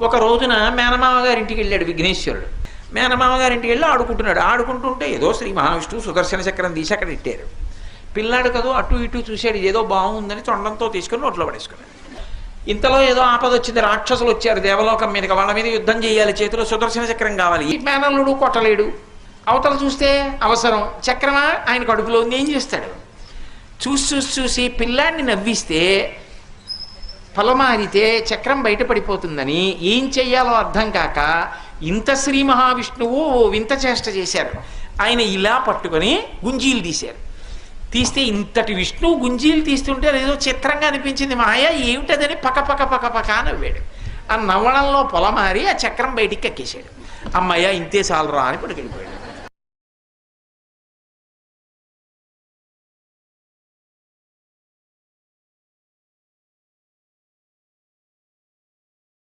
ఒక రోజున మేనమామ గారింటికి వెళ్ళాడు విఘ్నేశ్వరుడు. మేనమామ గారింటికి వెళ్ళి ఆడుకుంటున్నాడు. ఆడుకుంటుంటే ఏదో శ్రీ మహావిష్ణువు సుదర్శన చక్రం తీసి అక్కడ ఇట్టారు పిల్లాడు కదో అటు ఇటు చూశాడు. ఏదో బాగుందని తొండంతో తీసుకుని నోట్లో పడేసుకున్నాడు. ఇంతలో ఏదో ఆపద వచ్చింది. రాక్షసులు వచ్చారు దేవలోకం మీదకి. వాళ్ళ మీద యుద్ధం చేయాలి. చేతిలో సుదర్శన చక్రం కావాలి. ఈ మేనల్లుడు కొట్టలేడు. అవతల చూస్తే అవసరం. చక్రమా? ఆయన కడుపులో ఉంది. ఏం చేస్తాడు? చూసి చూసి చూసి పిల్లాడిని నవ్విస్తే పొలమారితే చక్రం బయటపడిపోతుందని ఏం చెయ్యాలో అర్థం కాక ఇంత శ్రీ మహావిష్ణువు ఓ వింత చేష్ట చేశారు ఆయన ఇలా పట్టుకొని గుంజీలు తీశారు. తీస్తే ఇంతటి విష్ణువు గుంజీలు తీస్తుంటే అదేదో చిత్రంగా అనిపించింది. మాయా ఏమిటదని పక పక పక పక నవ్వాడు. ఆ నవ్వడంలో పొలమారి ఆ చక్రం బయటికి ఎక్కేశాడు. అమ్మయ్య ఇంతే చాలరా అని పడుకెళ్ళిపోయాడు